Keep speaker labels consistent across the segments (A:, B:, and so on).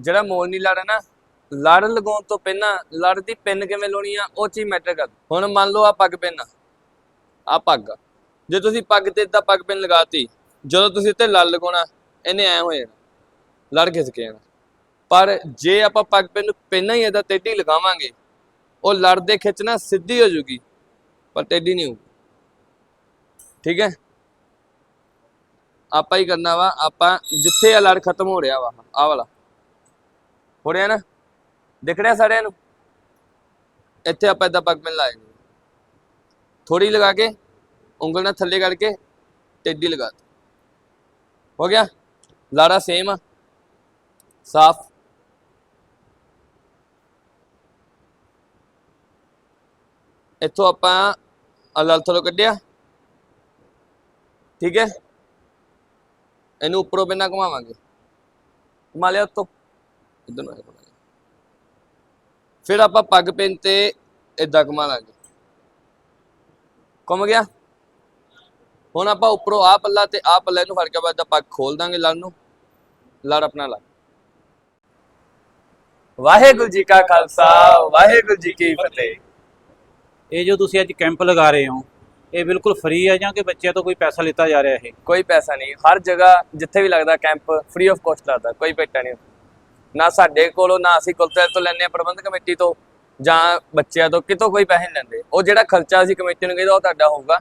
A: ਜਿਹੜਾ ਮੋੜ ਨਹੀਂ ਲੜ ਹੈ ਨਾ ਲੜ ਲਗਾਉਣ ਤੋਂ ਪਹਿਲਾਂ ਲੜ ਦੀ ਪਿੰਨ ਕਿਵੇਂ ਲਾਉਣੀ ਆ, ਉਹ ਚੀਜ਼ ਮੈਟਰ ਕਰ ਹੁਣ ਮੰਨ ਲਓ ਆ ਪੱਗ ਪਿੰਨ ਆ ਪੱਗ ਜੇ ਤੁਸੀਂ ਪੱਗ ਤੇ ਇਦਾਂ ਪੱਗ ਪਿੰਨ ਲਗਾਤੀ, ਜਦੋਂ ਤੁਸੀਂ ਇੱਥੇ ਲੜ ਲਗਾਉਣਾ, ਇਹਨੇ ਐ ਹੋ ਜਾਣਾ, ਲੜ ਖਿਸਕ ਜਾਣਾ। ਪਰ ਜੇ ਆਪਾਂ ਪੱਗ ਪਿੰਨ ਨੂੰ ਪਹਿਲਾਂ ਹੀ ਇਹਦਾ ਟੇਢੀ ਲਗਾਵਾਂਗੇ, ਉਹ ਲੜ ਦੇ ਖਿੱਚਣਾ ਸਿੱਧੀ ਹੋ ਜੂਗੀ ਪਰ ਟੇਢੀ ਨਹੀਂ ਹੋਊਗੀ। ਠੀਕ ਹੈ? ਆਪਾਂ ਹੀ ਕਰਨਾ ਵਾ, ਆਪਾਂ ਜਿੱਥੇ ਆ ਲੜ ਖਤਮ ਹੋ ਰਿਹਾ ਵਾ, ਆਹ ਵਾਲਾ। ਹੋ ਰਿਹਾ ਨਾ? ਦਿਖ ਰਿਹਾ ਸਾਰਿਆਂ ਨੂੰ? ਇੱਥੇ ਆਪਾਂ ਇਦਾਂ ਪੱਗ ਮਿਲ ਲਾਏ ਥੋੜੀ ਲਗਾ ਕੇ, ਉਂਗਲ ਨਾਲ ਥੱਲੇ ਕਰਕੇ ਟੇਢੀ ਲਗਾ ਦਿੱਤੀ। ਹੋ ਗਿਆ? ਲਾੜਾ ਸੇਮ ਆ। ਸਾਫ਼। ਇੱਥੋਂ ਆਪਾਂ ਅਲਲ ਥਲੋਂ ਕੱਢਿਆ। ਠੀਕ ਹੈ? ਇਹਨੂੰ ਉੱਪਰੋਂ ਬਿਨਾ ਘੁਮਾਵਾਂਗੇ। ਘੁਮਾ ਲਿਆ ਉੱਤੋਂ। ਇਧਰ ਨੂੰ ਆਇਆ। ਫਿਰ ਆਪਾਂ ਪੱਗ ਪਿੰਨ ਤੇ ਇਦਾਂ ਘੁਮਾ ਲਾਂਗੇ। ਘੁੰਮ ਗਿਆ? ਹੁਣ ਆਪਾਂ ਉੱਪਰੋਂ ਆ ਪੱਲਾ ਤੇ ਆ ਪੱਲੇ ਨੂੰ ਫੜ ਕੇ ਬਾਅਦ ਪੱਗ ਖੋਲ ਦਾਂਗੇ ਲੜ ਨੂੰ। ਲੜ ਆਪਣਾ ਲਾ। ਵਾਹਿਗੁਰੂ ਜੀ ਕਾ ਖਾਲਸਾ ਵਾਹਿਗੁਰੂ ਜੀ ਕੀ ਫਤਿਹ।
B: ਇਹ ਜੋ ਤੁਸੀਂ ਅੱਜ ਕੈਂਪ ਲਗਾ ਰਹੇ ਹੋ ਇਹ ਬਿਲਕੁਲ ਫ੍ਰੀ ਹੈ ਜਾਂ ਕਿ ਬੱਚਿਆਂ ਤੋਂ ਕੋਈ ਪੈਸਾ ਲਿੱਤਾ ਜਾ ਰਿਹਾ ਇਹ?
A: ਕੋਈ ਪੈਸਾ ਨਹੀਂ ਹਰ ਜਗ੍ਹਾ ਜਿੱਥੇ ਵੀ ਲੱਗਦਾ ਕੈਂਪ ਫ੍ਰੀ ਆਫ ਕਾਸਟ ਲੱਗਦਾ ਕੋਈ ਪੈਸਾ ਨਹੀਂ। ਨਾ ਸਾਡੇ ਕੋਲੋਂ ਨਾ ਅਸੀਂ ਕੁਲਤੇ ਤੋਂ ਲੈਂਦੇ ਆ ਪ੍ਰਬੰਧਕ ਕਮੇਟੀ ਤੋਂ ਜਾਂ ਬੱਚਿਆਂ ਤੋਂ ਕਿਤੋਂ ਕੋਈ ਪੈਸੇ ਨਹੀਂ ਲੈਂਦੇ। ਉਹ ਜਿਹੜਾ ਖਰਚਾ ਅਸੀਂ ਕਮੇਟੀ ਨੂੰ ਕਹਿੰਦਾ ਉਹ ਤੁਹਾਡਾ ਹੋਊਗਾ।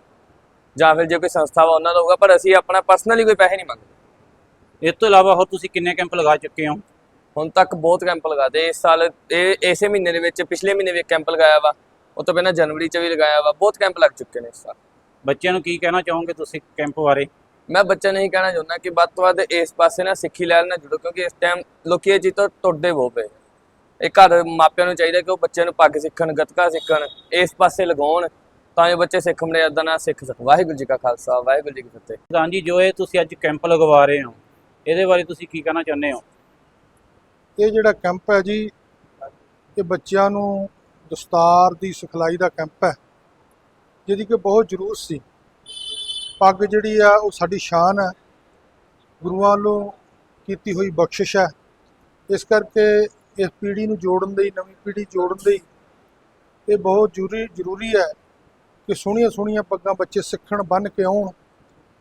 A: ਜਾਂ ਫਿਰ ਜੇ ਕੋਈ ਸੰਸਥਾ ਵਾ ਉਹਨਾਂ ਦਾ ਹੋਊਗਾ ਪਰ ਅਸੀਂ ਆਪਣਾ ਪਰਸਨਲੀ ਕੋਈ ਪੈਸੇ ਨਹੀਂ ਮੰਗਦੇ।
B: ਇਸ ਤੋਂ ਇਲਾਵਾ ਹੋਰ ਤੁਸੀਂ ਕਿੰਨੇ ਕੈਂਪ ਲਗਾ ਚੁੱਕੇ ਹੋ?
A: ਹੁਣ ਤੱਕ ਬਹੁਤ ਕੈਂਪ ਲਗਾਦੇ ਇਸ ਸਾਲ ਇਹ ਇਸੇ ਮਹੀਨੇ ਦੇ ਵਿੱਚ ਪਿਛਲੇ ਮਹੀਨੇ ਵੀ ਕੈਂਪ ਲਗਾਇਆ ਵਾ। ਉਹ ਤੋਂ ਪਹਿਲਾਂ ਜਨਵਰੀ ਚ ਵੀ ਲਗਾਇਆ ਵਾ। ਬਹੁਤ ਕੈਂਪ ਲੱਗ ਚੁੱਕੇ ਨੇ ਇਸ ਸਾਲ।
B: ਬੱਚਿਆਂ ਨੂੰ ਕੀ ਕਹਿਣਾ ਚਾਹੋਗੇ ਤੁਸੀਂ ਕੈਂਪ ਬਾਰੇ?
A: ਮੈਂ ਬੱਚਾ ਨਹੀਂ ਕਹਿਣਾ ਚਾਹੁੰਦਾ ਕਿ ਵੱਧ ਤੋਂ ਵੱਧ ਇਸ ਪਾਸੇ ਨਾ ਸਿੱਖੀ ਲੈਣ ਨਾਲ ਜੁੜੋ ਕਿਉਂਕਿ ਇਸ ਟਾਈਮ ਲੋਕੀ ਇਹ ਚੀਜ਼ ਤੋਂ ਟੁੱਟਦੇ ਬਹੁਤ ਪਏ। ਇਹ ਘਰ ਮਾਪਿਆਂ ਨੂੰ ਚਾਹੀਦਾ ਕਿ ਉਹ ਬੱਚਿਆਂ ਨੂੰ ਪੱਗ ਸਿੱਖਣ ਗੱਤਕਾ ਸਿੱਖਣ ਇਸ ਪਾਸੇ ਲਗਾਉਣ ਤਾਂ ਜੋ ਬੱਚੇ ਸਿੱਖ ਮਰਿਆਦਾ ਨਾਲ ਸਿੱਖ ਸਕਣ। ਵਾਹਿਗੁਰੂ ਜੀ ਕਾ ਖਾਲਸਾ ਵਾਹਿਗੁਰੂ ਜੀ ਕੀ ਫਤਿਹ।
B: ਪ੍ਰਧਾਨ ਜੀ ਜੋ ਇਹ ਤੁਸੀਂ ਅੱਜ ਕੈਂਪ ਲਗਵਾ ਰਹੇ ਹੋ ਇਹਦੇ ਬਾਰੇ ਤੁਸੀਂ ਕੀ ਕਹਿਣਾ ਚਾਹੁੰਦੇ ਹੋ?
C: ਇਹ ਜਿਹੜਾ ਕੈਂਪ ਹੈ ਜੀ ਇਹ ਬੱਚਿਆਂ ਨੂੰ ਦਸਤਾਰ ਦੀ ਸਿਖਲਾਈ ਦਾ ਕੈਂਪ ਹੈ ਜਿਹਦੀ ਕਿ ਬਹੁਤ ਜ਼ਰੂਰਤ ਸੀ। ਪੱਗ ਜਿਹੜੀ ਆ, ਉਹ ਸਾਡੀ ਸ਼ਾਨ ਹੈ ਗੁਰੂਆਂ ਵੱਲੋਂ ਕੀਤੀ ਹੋਈ ਬਖਸ਼ਿਸ਼ ਹੈ ਇਸ ਕਰਕੇ ਇਸ ਪੀੜ੍ਹੀ ਨੂੰ ਜੋੜਨ ਲਈ, ਨਵੀਂ ਪੀੜ੍ਹੀ ਜੋੜਨ ਲਈ ਇਹ ਬਹੁਤ ਜ਼ਰੂਰੀ ਜ਼ਰੂਰੀ ਹੈ ਕਿ ਸੋਹਣੀਆਂ ਸੋਹਣੀਆਂ ਪੱਗਾਂ ਬੱਚੇ ਸਿੱਖਣ, ਬੰਨ ਕੇ ਆਉਣ।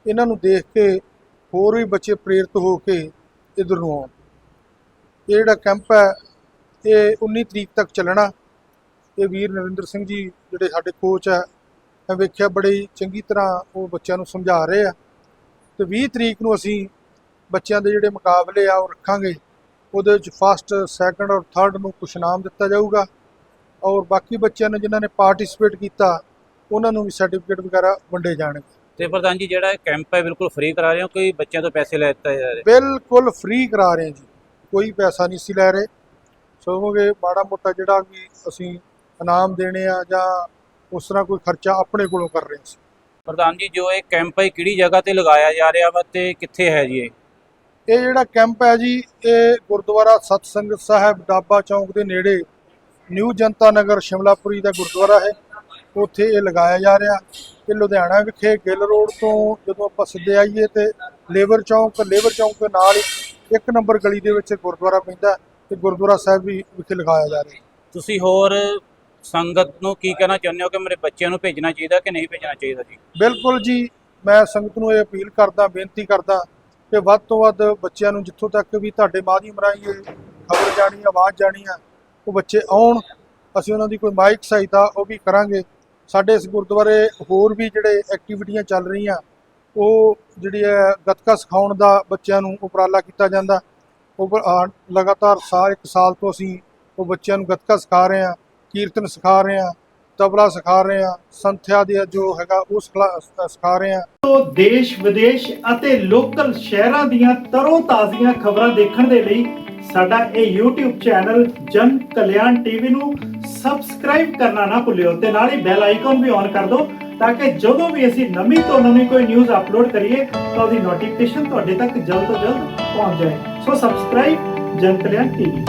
C: ਇਹਨਾਂ ਨੂੰ ਦੇਖ ਕੇ ਹੋਰ ਵੀ ਬੱਚੇ ਪ੍ਰੇਰਿਤ ਹੋ ਕੇ ਇੱਧਰ ਨੂੰ ਆਉਣ। ਇਹ ਜਿਹੜਾ ਕੈਂਪ ਹੈ ਇਹ 19 ਤਰੀਕ ਤੱਕ ਚੱਲਣਾ। ਇਹ ਵੀਰ ਨਰਿੰਦਰ ਸਿੰਘ ਜੀ, ਜਿਹੜੇ ਸਾਡੇ ਕੋਚ ਹੈ ਮੈਂ ਵੇਖਿਆ ਬੜੀ ਚੰਗੀ ਤਰ੍ਹਾਂ ਉਹ ਬੱਚਿਆਂ ਨੂੰ ਸਮਝਾ ਰਹੇ ਆ। ਤੇ 20 ਤਰੀਕ ਨੂੰ ਅਸੀਂ ਬੱਚਿਆਂ ਦੇ ਜਿਹੜੇ ਮੁਕਾਬਲੇ ਆ ਉਹ ਰੱਖਾਂਗੇ। ਉਹਦੇ ਵਿੱਚ ਫਸਟ ਸੈਕੰਡ ਔਰ ਥਰਡ ਨੂੰ ਕੁਝ ਇਨਾਮ ਦਿੱਤਾ ਜਾਊਗਾ। ਔਰ ਬਾਕੀ ਬੱਚਿਆਂ ਨੇ ਜਿਨ੍ਹਾਂ ਨੇ ਪਾਰਟਿਸਿਪੇਟ ਕੀਤਾ ਉਹਨਾਂ ਨੂੰ ਵੀ ਸਰਟੀਫਿਕੇਟ ਵਗੈਰਾ ਵੰਡੇ ਜਾਣਗੇ।
B: ਤੇ ਪ੍ਰਧਾਨ ਜੀ ਜਿਹੜਾ ਕੈਂਪ ਹੈ ਬਿਲਕੁਲ ਫ੍ਰੀ ਕਰਾ ਰਹੇ ਹੋ ਕੋਈ ਬੱਚਿਆਂ ਤੋਂ ਪੈਸੇ ਲੈ ਦਿੱਤਾ ਜਾ ਰਿਹਾ?
C: ਬਿਲਕੁਲ ਫ੍ਰੀ ਕਰਾ ਰਹੇ ਜੀ। ਕੋਈ ਪੈਸਾ ਨਹੀਂ ਸੀ ਲੈ ਰਹੇ। ਸੋਵਾਂਗੇ ਮਾੜਾ ਮੋਟਾ ਜਿਹੜਾ ਵੀ ਅਸੀਂ ਇਨਾਮ ਦੇਣੇ ਆ ਜਾਂ ਉਸ ਤਰ੍ਹਾਂ ਕੋਈ ਖਰਚਾ ਆਪਣੇ ਕੋਲੋਂ ਕਰ ਰਹੇ ਸੀ।
B: ਪ੍ਰਧਾਨ ਜੀ ਜੋ ਇਹ ਕੈਂਪ ਹੈ ਕਿਹੜੀ ਜਗ੍ਹਾ ਤੇ ਲਗਾਇਆ ਜਾ ਰਿਹਾ ਵਾ ਤੇ ਕਿੱਥੇ ਹੈ ਜੀ ਇਹ?
C: ਇਹ ਜਿਹੜਾ ਕੈਂਪ ਹੈ ਜੀ ਇਹ ਗੁਰਦੁਆਰਾ ਸਤਸੰਗਤ ਸਾਹਿਬ ਡਾਬਾ ਚੌਂਕ ਦੇ ਨੇੜੇ ਨਿਊ ਜਨਤਾ ਨਗਰ ਸ਼ਿਮਲਾਪੁਰੀ ਦਾ ਗੁਰਦੁਆਰਾ ਹੈ। ਉੱਥੇ ਇਹ ਲਗਾਇਆ ਜਾ ਰਿਹਾ ਇਹ ਲੁਧਿਆਣਾ ਵਿਖੇ ਗਿੱਲ ਰੋਡ ਤੋਂ ਜਦੋਂ ਆਪਾਂ ਸਿੱਧੇ ਆਈਏ ਤੇ ਲੇਬਰ ਚੌਂਕ ਲੇਬਰ ਚੌਂਕ ਦੇ ਨਾਲ ਇੱਕ ਨੰਬਰ ਗਲੀ ਦੇ ਵਿੱਚ ਗੁਰਦੁਆਰਾ ਪੈਂਦਾ ਤੇ ਗੁਰਦੁਆਰਾ ਸਾਹਿਬ ਵੀ ਵਿਖੇ ਲਗਾਇਆ ਜਾ ਰਿਹਾ
B: ਤੁਸੀਂ ਹੋਰ ਸੰਗਤ ਨੂੰ ਕੀ ਕਹਿਣਾ ਚਾਹੁੰਦੇ ਹੋ ਕਿ ਮੇਰੇ ਬੱਚਿਆਂ ਨੂੰ ਭੇਜਣਾ ਚਾਹੀਦਾ ਕਿ ਨਹੀਂ ਭੇਜਣਾ ਚਾਹੀਦਾ ਜੀ?
C: ਬਿਲਕੁਲ ਜੀ, ਮੈਂ ਸੰਗਤ ਨੂੰ ਇਹ ਅਪੀਲ ਕਰਦਾ, ਬੇਨਤੀ ਕਰਦਾ ਕਿ ਵੱਧ ਤੋਂ ਵੱਧ ਬੱਚਿਆਂ ਨੂੰ ਜਿੱਥੋਂ ਤੱਕ ਵੀ ਤੁਹਾਡੇ ਮਾਧਿਅਮ ਰਾਹੀਂ ਇਹ ਖਬਰ ਜਾਣੀ, ਆਵਾਜ਼ ਜਾਣੀ ਆ, ਉਹ ਬੱਚੇ ਆਉਣ, ਅਸੀਂ ਉਹਨਾਂ ਦੀ ਕੋਈ ਮਾਈਕ ਸਹਾਇਤਾ ਉਹ ਵੀ ਕਰਾਂਗੇ। ਸਾਡੇ ਇਸ ਗੁਰਦੁਆਰੇ ਹੋਰ ਵੀ ਜਿਹੜੇ ਐਕਟੀਵਿਟੀਆਂ ਚੱਲ ਰਹੀਆਂ, ਉਹ ਜਿਹੜੀ ਹੈ ਗੱਤਕਾ ਸਿਖਾਉਣ ਦਾ ਬੱਚਿਆਂ ਨੂੰ ਉਪਰਾਲਾ ਕੀਤਾ ਜਾਂਦਾ। ਉਹ ਲਗਾਤਾਰ ਸਾਲ, ਇੱਕ ਸਾਲ ਤੋਂ ਅਸੀਂ ਉਹ ਬੱਚਿਆਂ ਨੂੰ ਗੱਤਕਾ ਸਿਖਾ ਰਹੇ ਹਾਂ। ਕੀਰਤਨ ਸਿਖਾ ਰਹੇ ਹਾਂ, ਤਬਲਾ ਸਿਖਾ ਰਹੇ ਹਾਂ, ਸੰਥਿਆ ਦੇ ਜੋ ਹੈਗਾ ਉਹ ਸਿਖਾ ਰਹੇ ਹਾਂ।
D: ਤੋਂ ਦੇਸ਼, ਵਿਦੇਸ਼ ਅਤੇ ਲੋਕਲ ਸ਼ਹਿਰਾਂ ਦੀਆਂ ਤਰੋ ਤਾਜ਼ੀਆਂ ਖਬਰਾਂ ਦੇਖਣ ਦੇ ਲਈ ਸਾਡਾ ਇਹ YouTube ਚੈਨਲ ਜਨ ਕਲਿਆਣ ਟੀਵੀ ਨੂੰ ਸਬਸਕ੍ਰਾਈਬ ਕਰਨਾ ਨਾ ਭੁੱਲਿਓ ਤੇ ਨਾਲ ਹੀ ਬੈਲ ਆਈਕਨ ਵੀ ਔਨ ਕਰ ਦਿਓ ਤਾਂ ਕਿ ਜਦੋਂ ਵੀ ਅਸੀਂ ਨਵੀਂ ਤੋਂ ਨਵੀਂ ਕੋਈ ਨਿਊਜ਼ ਅਪਲੋਡ ਕਰੀਏ ਤਾਂ ਉਹਦੀ ਨੋਟੀਫਿਕੇਸ਼ਨ ਤੁਹਾਡੇ ਤੱਕ ਜਲਦ ਤੋਂ ਜਲਦ ਪਹੁੰਚ ਜਾਏ। ਸੋ ਸਬਸਕ੍ਰਾਈਬ ਜਨ ਕਲਿਆਣ ਟੀਵੀ।